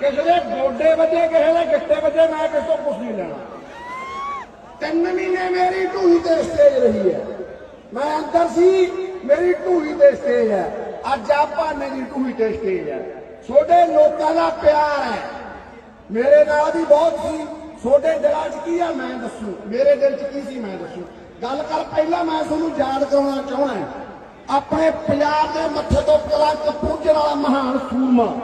ਕਿਸੇ ਦੇ ਗੋਡੇ ਵੱਜੇ, ਕਿਸੇ ਦੇ ਗਿੱਟੇ ਵੱਜੇ, ਮੈਂ ਕਿਸੇ ਤੋਂ ਕੁਝ ਨਹੀਂ ਲੈਣਾ। ਤਿੰਨ ਮਹੀਨੇ ਮੇਰੀ ਢੂਹੀ ਤੇ ਸਟੇਜ ਰਹੀ ਹੈ। ਮੈਂ ਅੰਦਰ ਸੀ, ਮੇਰੀ ਢੂਹੀ ਤੇ ਸਟੇਜ ਹੈ। ਅੱਜ ਆ ਭਾਨੇ ਢੂਹੀ ਤੇ ਸਟੇਜ ਹੈ। ਛੋਟੇ ਲੋਕਾਂ ਦਾ ਪਿਆਰ ਹੈ। ਮੇਰੇ ਨਾਲ ਵੀ ਬਹੁਤ ਸੀ। ਛੋਟੇ ਦਿਲਾਂ 'ਚ ਕੀ ਆ ਮੈਂ ਦੱਸੂ? ਮੇਰੇ ਦਿਲ 'ਚ ਕੀ ਸੀ ਮੈਂ ਦੱਸੂ? ਗੱਲ ਕਰ ਪਹਿਲਾਂ, ਮੈਂ ਤੁਹਾਨੂੰ ਯਾਦ ਕਰਾਉਣਾ ਚਾਹਣਾ ਆਪਣੇ ਪੰਜਾਬ ਦੇ ਮੱਥੇ ਤੋਂ ਕਲੰਕ ਪੂੰਝਣ ਵਾਲਾ ਮਹਾਨ ਸੂਰਮਾ।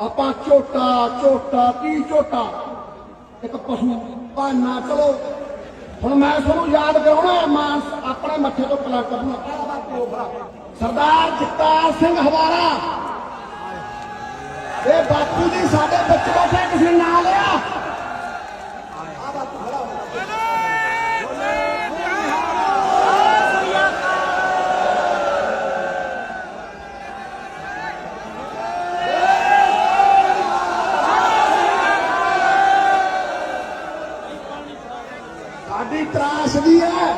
ਆਪਾਂ ਝੋਟਾ ਝੋਟਾ, ਕੀ ਝੋਟਾ? ਇੱਕ ਪਸ਼ੂ ਭਾਨਾ ਚਲੋ। ਹੁਣ ਮੈਂ ਤੁਹਾਨੂੰ ਯਾਦ ਕਰਾਉਣਾ ਹੈ ਆਪਣੇ ਮੱਥੇ ਤੋਂ ਕਲੰਕ ਆਪਣਾ ਸਰਦਾਰ ਜਗਤਾਰ ਸਿੰਘ ਹਵਾਰਾ। ਇਹ ਬਾਪੂ ਜੀ ਸਾਡੇ ਬੱਚੇ ਬੈਠੇ ਕਿਸੇ ਨਾਂ ਲਿਆ। ਸਾਡੀ ਤਰਾਸਦੀ ਹੈ,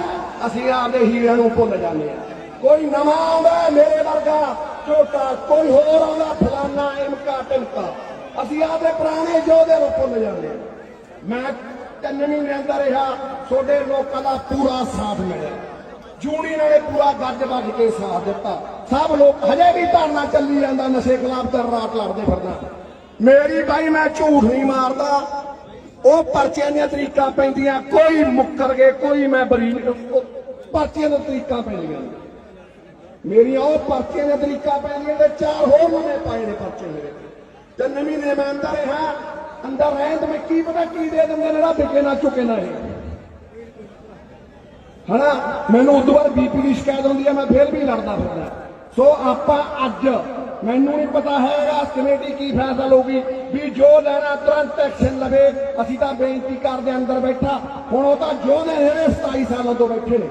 ਅਸੀਂ ਆਪਦੇ ਹੀਰਿਆਂ ਨੂੰ ਭੁੱਲ ਜਾਂਦੇ ਆ ਕੋਈ ਨਵਾਂ ਆਉਂਦਾ ਮੇਰੇ ਵਰਗਾ ਝੋਟਾ ਕੋਈ ਹੋਰ ਆਉਂਦਾ, ਫਲਾਨਾ ਇਮਕਾ ਟਿਮਕਾ ਅਸੀਂ ਆਪਦੇ ਪੁਰਾਣੇ ਯੋਧੇ ਨੂੰ ਭੁੱਲ ਜਾਂਦੇ ਮੈਂ ਤਿੰਨ ਮਹੀਨੇ ਰਿਹਾ, ਤੁਹਾਡੇ ਲੋਕਾਂ ਦਾ ਪੂਰਾ ਸਾਥ ਮਿਲਿਆ। ਜੂੜੀ ਨੇ ਪੂਰਾ ਗੱਜ ਵੱਜ ਕੇ ਸਾਥ ਦਿੱਤਾ। ਸਭ ਲੋਕ ਹਜੇ ਵੀ ਧਰਨਾ ਚੱਲੀ ਜਾਂਦਾ, ਨਸ਼ੇ ਖਿਲਾਫ ਤੇ ਰਾਤ ਲੜਦੇ ਫਿਰਦਾ ਮੇਰੀ ਬਾਈ ਮੈਂ ਝੂਠ ਨਹੀਂ ਮਾਰਦਾ। ਉਹ ਪਰਚਿਆਂ ਦੀਆਂ ਤਰੀਕਾਂ ਪੈਂਦੀਆਂ, ਕੋਈ ਮੁੱਕਰ ਗਏ, ਕੋਈ ਮੈਂ ਬਰੀ ਉਹ ਦੀਆਂ ਤਰੀਕਾਂ ਪੈਂਦੀਆਂ। ਮੇਰੀਆਂ ਉਹ ਪਰਚੀਆਂ ਦੀਆਂ ਤਰੀਕਾਂ ਪੈਂਦੀਆਂ ਤੇ ਚਾਰ ਹੋਰ ਨਵੇਂ ਪਾਏ ਨੇ ਪਰਚੇ ਮੇਰੇ ਤੇ ਨਵੀਂ ਨੇ, ਮੈਂ ਅੰਦਰ ਰਿਹਾ, ਅੰਦਰ ਰਹਿਣ ਤੇ ਮੈਂ ਕੀ ਪਤਾ ਕੀ ਦੇ ਦਿੰਦੇ ਨੇ ਜਿਹੜਾ ਵਿਕੇ ਨਾ ਚੁੱਕੇ ਨਾ ਇਹ ਹਨਾ, ਮੈਨੂੰ ਉਦੋਂ ਬਾਅਦ ਬੀਪੀ ਦੀ ਸ਼ਿਕਾਇਤ ਹੁੰਦੀ ਹੈ ਮੈਂ ਫੇਰ ਵੀ ਲੜਦਾ ਫਿਰਦਾ। ਸੋ ਆਪਾਂ ਅੱਜ ਮੈਨੂੰ ਨਹੀਂ ਪਤਾ ਹੈਗਾ ਕਮੇਟੀ ਕੀ ਫੈਸਲਾ ਲਊਗੀ। ਵੀ ਜੋ ਲੈਣਾ ਤੁਰੰਤ ਐਕਸ਼ਨ ਲਵੇ, ਅਸੀਂ ਤਾਂ ਬੇਨਤੀ ਕਰਦੇ ਅੰਦਰ ਬੈਠਾ। ਹੁਣ ਉਹ ਤਾਂ ਜੋ ਨੇ ਜਿਹੜੇ 27 ਸਾਲਾਂ ਤੋਂ ਬੈਠੇ ਨੇ।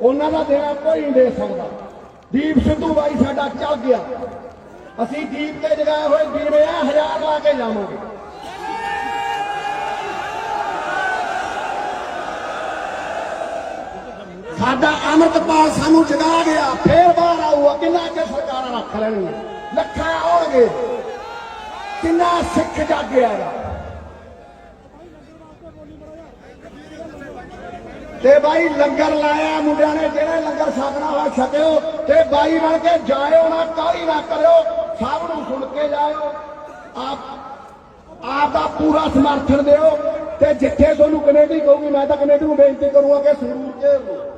ਉਹਨਾਂ ਦਾ ਦੇਣਾ ਕੋਈ ਨਹੀਂ ਦੇ ਸਕਦਾ। ਦੀਪ ਸਿੱਧੂ ਬਾਈ ਸਾਡਾ ਚੱਲ ਗਿਆ। ਅਸੀਂ ਦੀਪ ਤੇ ਜਗਾਏ ਹੋਏ ਦੀਵੇ ਆ ਹਜ਼ਾਰ ਲਾ ਕੇ ਜਾਵਾਂਗੇ। ਸਾਡਾ ਅਮਰਤਪਾਲ ਸਾਨੂੰ ਜਗਾ ਗਿਆ। ਫੇਰ ਬਾਹਰ ਆਊਗਾ। ਕਿੰਨਾ ਕਿ ਸਰਕਾਰਾਂ ਰੱਖ ਲੈਣਗੀਆਂ ਲੱਖਾਂ ਆਉਣਗੇ। ਕਿੰਨਾ ਸਿੱਖ ਜਾਗਿਆ ਗਾ ਤੇ ਬਾਈ ਲੰਗਰ ਲਾਇਆ ਮੁੰਡਿਆਂ ਨੇ, ਜਿਹੜੇ ਲੰਗਰ ਛਕਣਾ ਹੋਇਆ ਛਕਿਓ। ਤੇ ਬਾਈ ਬਣ ਕੇ ਜਾਇਓ ਨਾ, ਕਾਹਲੀ ਨਾ ਕਰਿਓ। ਸਭ ਨੂੰ ਸੁਣ ਕੇ ਜਾਇਓ। ਆਪ ਆਪ ਦਾ ਪੂਰਾ ਸਮਰਥਨ ਦਿਓ। ਤੇ ਜਿੱਥੇ ਤੁਹਾਨੂੰ ਕਮੇਟੀ ਕਹੂਗੀ, ਮੈਂ ਤਾਂ ਕਮੇਟੀ ਨੂੰ ਬੇਨਤੀ ਕਰੂੰਗਾ ਕਿ ਸਰੂਰ ਕੇ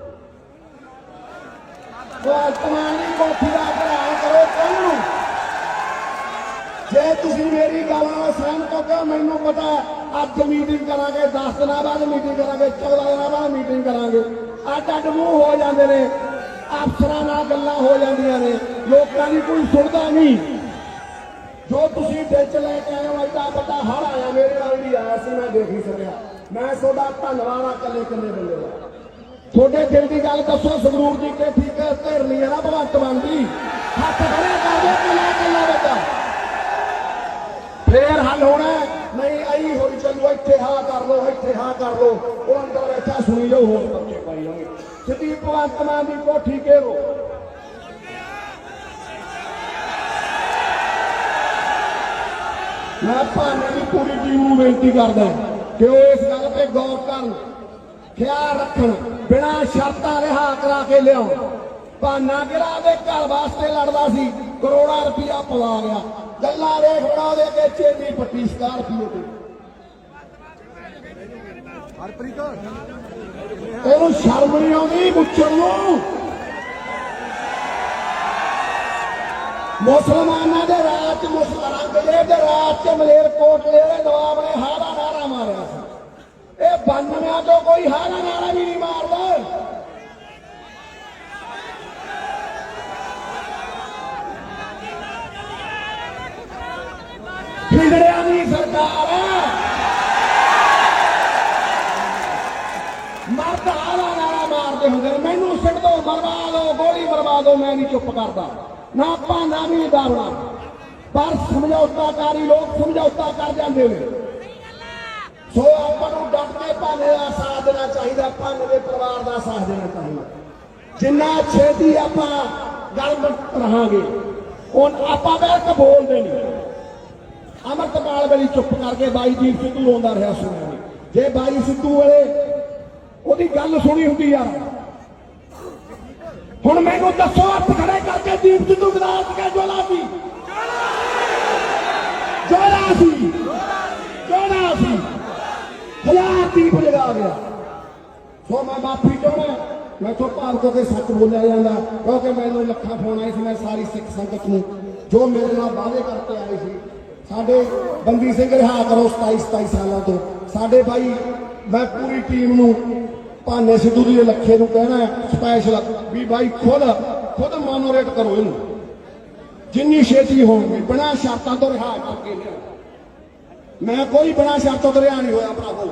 ਲਓ ਵਰਤਮਾਨੀ ਕੋਠੀ ਦਾ ਭਰਾ ਕਰੋ ਕਾਹਨੂੰ ਜੇ ਤੁਸੀਂ ਮੇਰੀ ਗੱਲ ਨਾਲ ਸਹਿਮਤ ਹੋ ਕੇ ਮੈਨੂੰ ਪਤਾ ਅੱਜ ਮੀਟਿੰਗ ਕਰਾਂਗੇ 10 ਦਿਨਾਂ ਬਾਅਦ ਮੀਟਿੰਗ ਕਰਾਂਗੇ 14 ਦਿਨਾਂ ਬਾਅਦ ਮੀਟਿੰਗ ਕਰਾਂਗੇ। ਅੱਡ ਅੱਡ ਮੂੰਹ ਹੋ ਜਾਂਦੇ ਨੇ, ਅਫਸਰਾਂ ਨਾਲ ਗੱਲਾਂ ਹੋ ਜਾਂਦੀਆਂ ਨੇ, ਲੋਕਾਂ ਦੀ ਕੋਈ ਸੁਣਦਾ ਨਹੀਂ। ਜੋ ਤੁਸੀਂ ਵਿੱਚ ਲੈ ਕੇ ਆਏ ਹੋ, ਐਡਾ ਵੱਡਾ ਹੜ ਆਇਆ ਮੇਰੇ ਨਾਲ ਵੀ ਆਇਆ ਸੀ, ਮੈਂ ਦੇਖ ਨਹੀਂ ਸਕਿਆ। ਮੈਂ ਤੁਹਾਡਾ ਧੰਨਵਾਦ ਆ ਕੱਲੇ ਕੱਲੇ ਬੰਦੇ ਦਾ। ਤੁਹਾਡੇ ਦਿਲ ਦੀ ਗੱਲ ਦੱਸੋ, ਸੰਗਰੂਰ ਦੀ ਕਿ ਠੀਕ ਹੈ ਧਿਰਨੀ ਹੈ ਨਾ ਭਗਵੰਤ ਮਾਨ ਦੀ। ਹੱਥ ਖੜੇ ਕਰ ਦਿਓ ਕੱਲਾ ਕੱਲਾ ਬੱਚਾ ਫੇਰ ਹੱਲ ਹੋਣਾ ਨਹੀਂ, ਆਈ ਹੋਈ ਚੱਲੋ, ਇੱਥੇ ਹਾਂ ਕਰ ਲੋ ਇੱਥੇ ਹਾਂ ਕਰ ਲੋ ਉਹ ਅੰਦਰ ਬੈਠਾ, ਸੁਣੀ ਜਾਓ, ਹੋਰ ਬੱਚੇ ਪਾਈ ਜਾਓਗੇ। ਸਿੱਧੀ ਭਗਵੰਤ ਮਾਨ ਦੀ ਕੋਠੀ ਘੇਰੋ। ਮੈਂ ਭਾਵੇਂ ਦੀ ਪੂਰੀ ਟੀਮ ਨੂੰ ਬੇਨਤੀ ਕਰਦਾ ਕਿ ਉਹ ਇਸ ਗੱਲ ਤੇ ਗੌਰ ਕਰਨ, ਖਿਆਲ ਰੱਖਣ। ਬਿਨਾਂ ਸ਼ਰਤਾਂ ਰਿਹਾ ਕਰਾ ਕੇ ਲਿਆਉਣ ਭਾਨਾ ਕਿਹੜਾ ਦੇ ਘਰ ਵਾਸਤੇ ਲੜਦਾ ਸੀ ਕਰੋੜਾਂ ਰੁਪਇਆ ਪਵਾ ਗਿਆ ਗੱਲਾਂ ਦੇਖ ਬਣਾ ਉਹਦੇ ਕੇ ਚੇਨੀ ਪੱਟੀ ਸਕਾਰਪੀਓ ਤੇ। ਹਰਪ੍ਰੀਤ। ਇਹਨੂੰ ਸ਼ਰਮ ਨਹੀਂ ਆਉਂਦੀ ਮੁੱਛੜ ਨੂੰ? ਮੁਸਲਮਾਨਾਂ ਦੇ ਰਾਜ ਮੁਸਲਮਾਨਾਂ ਦੇ ਦੇ ਰਾਜ ਚ ਮਲੇਰ ਕੋਟਲੇ ਦੇ ਨਵਾਬ ਨੇ ਹਾਰਾ ਨਾਰਾ ਮਾਰਿਆ ਸੀ ਇਹ ਬੰਨਿਆਂ ਤੋਂ ਕੋਈ ਹਾਰਾ ਨਾਰਾ ਵੀ ਨਹੀਂ ਮਾਰਦਾ। ਖਿੰਡੜਿਆਂ ਦੀ ਸਰਕਾਰ ਹੈ। ਮਰਦ ਆਲਾ ਨਾਰਾ ਮਾਰਦੇ ਹੁੰਦੇ ਨੇ। ਮੈਨੂੰ ਸਿੱਟ ਦੋ ਮਰਵਾ ਦੋ ਗੋਲੀ ਮਰਵਾ ਦੋ ਮੈਂ ਨਹੀਂ ਚੁੱਪ ਕਰਦਾ। ਨਾ ਭਾਨਾ ਵੀ ਨਹੀਂ ਪਰ ਸਮਝੌਤਾਕਾਰੀ ਲੋਕ ਸਮਝੌਤਾ ਕਰ ਜਾਂਦੇ ਨੇ। ਸੋ ਭਾਨੇ ਦਾ ਸਾਥ ਦੇਣਾ ਚਾਹੀਦਾ ਭਾਨੇ ਦੇ ਪਰਿਵਾਰ ਦਾ ਸਾਥ ਦੇਣਾ ਚਾਹੀਦਾ। ਜਿੰਨਾ ਛੇਤੀ ਆਪਾਂ ਗੱਲ ਰਹਾਂਗੇ ਉਹ ਆਪਾਂ ਬੈਠ ਬੋਲਦੇ ਨਹੀਂ। ਅਮਰਤਪਾਲ ਵੇਲੇ ਚੁੱਪ ਕਰਕੇ ਬਾਈ ਦੀਪ ਸਿੱਧੂ ਰੋਂਦਾ ਰਿਹਾ ਸੁਣਿਆ ਜੇ ਬਾਈ ਸਿੱਧੂ ਵਾਲੇ ਉਹਦੀ ਗੱਲ ਸੁਣੀ ਹੁੰਦੀ ਆ। ਹੁਣ ਮੈਨੂੰ ਦੱਸੋ ਹੱਥ ਖੜੇ ਕਰਕੇ ਦੀਪ ਸਿੱਧੂ ਗਦਾਸ ਕੇ ਜੋਲਾ ਸੀ। ਜੋਲਾ ਸੀ ਜੋਲਾ ਸੀ ਹਜ਼ਾਰ ਦੀਪ ਜਗਾ ਗਿਆ ਸੋ ਮੈਂ ਮਾਫੀ ਚਾਹੁੰਦਾ ਮੈਂ ਤੋਂ ਭਾਵ ਕੋ ਸੱਚ ਬੋਲਿਆ ਜਾਂਦਾ। ਕਿਉਂਕਿ ਮੈਨੂੰ ਲੱਖਾਂ ਫੋਨ ਆਏ ਸੀ, ਮੈਂ ਸਾਰੀ ਸਿੱਖ ਸੰਗਤ ਨੂੰ, ਜੋ ਮੇਰੇ ਨਾਲ ਵਾਅਦੇ ਕਰਕੇ ਆਏ ਸੀ। ਸਾਡੇ ਬੰਦੀ ਸਿੰਘ ਰਿਹਾ ਕਰੋ 27 27 ਸਾਲਾਂ ਤੋਂ। ਸਾਡੇ ਭਾਈ, ਮੈਂ ਪੂਰੀ ਟੀਮ ਨੂੰ ਭਾਨੇ ਸਿੱਧੂ ਦੀ ਲੱਖੇ ਨੂੰ ਕਹਿਣਾ ਸਪੈਸ਼ਲ ਵੀ ਭਾਈ ਖੁਦ ਖੁਦ ਮੋਨੋਰੇਟ ਕਰੋ ਇਹਨੂੰ। ਜਿੰਨੀ ਛੇਤੀ ਹੋਣਗੇ ਬਿਨਾਂ ਸ਼ਰਤਾਂ ਤੋਂ ਰਿਹਾ ਕਰਕੇ ਲਿਆਓ। ਮੈਂ ਕੋਈ ਬਿਨਾਂ ਸ਼ਰਤਾਂ ਤੋਂ ਰਿਹਾ ਨਹੀਂ ਹੋਇਆ, ਭਰਾਵੋ।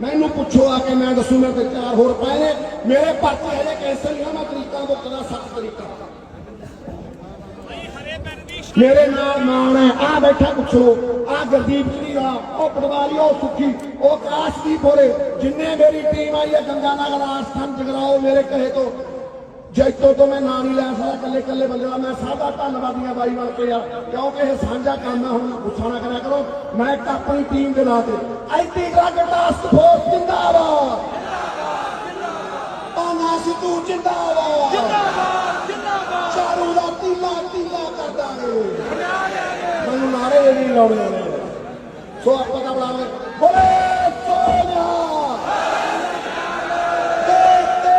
ਮੈਨੂੰ ਪੁੱਛੋ ਆ ਕੇ ਮੈਂ ਦੱਸੂ ਮੇਰੇ ਤੇ ਚਾਰ ਹੋਰ ਪਏ ਨੇ ਮੇਰੇ ਪਰਚੇ ਹਲੇ ਕੈਂਸਲ ਨਹੀਂ ਆ ਮੈਂ ਤਰੀਕਾਂ ਤੋਂ ਕਦਾ ਸਖਤ ਤਰੀਕਾ ਮੇਰੇ ਨਾਲ ਨਾਮ ਹੈ ਆ ਬੈਠਾ ਪੁੱਛੋ ਆ ਗੁਰਦੀਪ ਜੀ ਦਾ ਉਹ ਪਟਵਾਰੀ ਉਹ ਸੁੱਖੀ ਉਹ ਕਾਸ਼ਦੀਪ ਹੋਰੇ ਜਿੰਨੇ ਮੇਰੀ ਟੀਮ ਆਈ ਹੈ ਗੰਗਾ ਨਗਰ ਰਾਜਸਥਾਨ ਜਗਰਾਓ ਮੇਰੇ ਕਹੇ ਤੋਂ ਜੈਤੋ ਤੋਂ ਮੈਂ ਨਾਂ ਨਹੀਂ ਲੈ ਸਕਦਾ ਕੱਲੇ ਕੱਲੇ ਬੰਦੇ ਦਾ ਮੈਂ ਸਭ ਦਾ ਧੰਨਵਾਦੀਆਂ ਬਾਈ ਬਣ ਕੇ ਯਾਰ ਕਿਉਂਕਿ ਇਹ ਸਾਂਝਾ ਕੰਮ ਹੈ ਹੁਣ ਗੁੱਸਾ ਨਾ ਕਰਿਆ ਕਰੋ ਮੈਂ ਇੱਕ ਆਪਣੀ ਟੀਮ ਦੇ ਨਾਂ ਤੇ ਐਂਟੀ ਡਰੱਗ ਟਾਸਕ ਸਿੱਧੂ ਜਿੰਦਾਬਾਦ। ਜਿੰਦਾਬਾਦ ਚਾਰੂ ਦਾ ਤੀਲਾ ਤੀਲਾ ਕਰ ਦਾਂਗੇ ਮੈਨੂੰ ਨਾਰੇ ਨਹੀਂ ਲਾਉਣੇ ਨੇ ਸੋ ਆਪਾਂ ਦਾ ਬੁਲਾਵੇ ਬੋਲੇ ਤੇ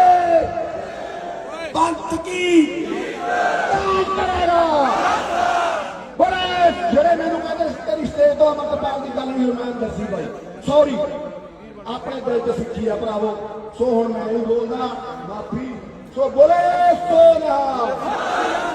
ਪੰਥ ਕੀ? ਕਰੇਗਾ। ਬੜੇ ਜਿਹੜੇ ਮੈਨੂੰ ਕਹਿੰਦੇ ਤੇਰੀ ਸਟੇਜ ਤੋਂ ਅਮਰਪਾਲ ਦੀ ਗੱਲ ਨਹੀਂ ਮੈਂ ਦੱਸੀ ਬਾਈ। ਸੌਰੀ ਆਪਣੇ ਦਿਲ ਚ ਸਿੱਖੀ ਆ ਭਰਾਵੋ। ਸੋ ਹੁਣ ਮੈਂ ਨਹੀਂ ਬੋਲਦਾ, ਮਾਫੀ। ਸੋ ਬੋਲੇ ਸੋ ਨਾ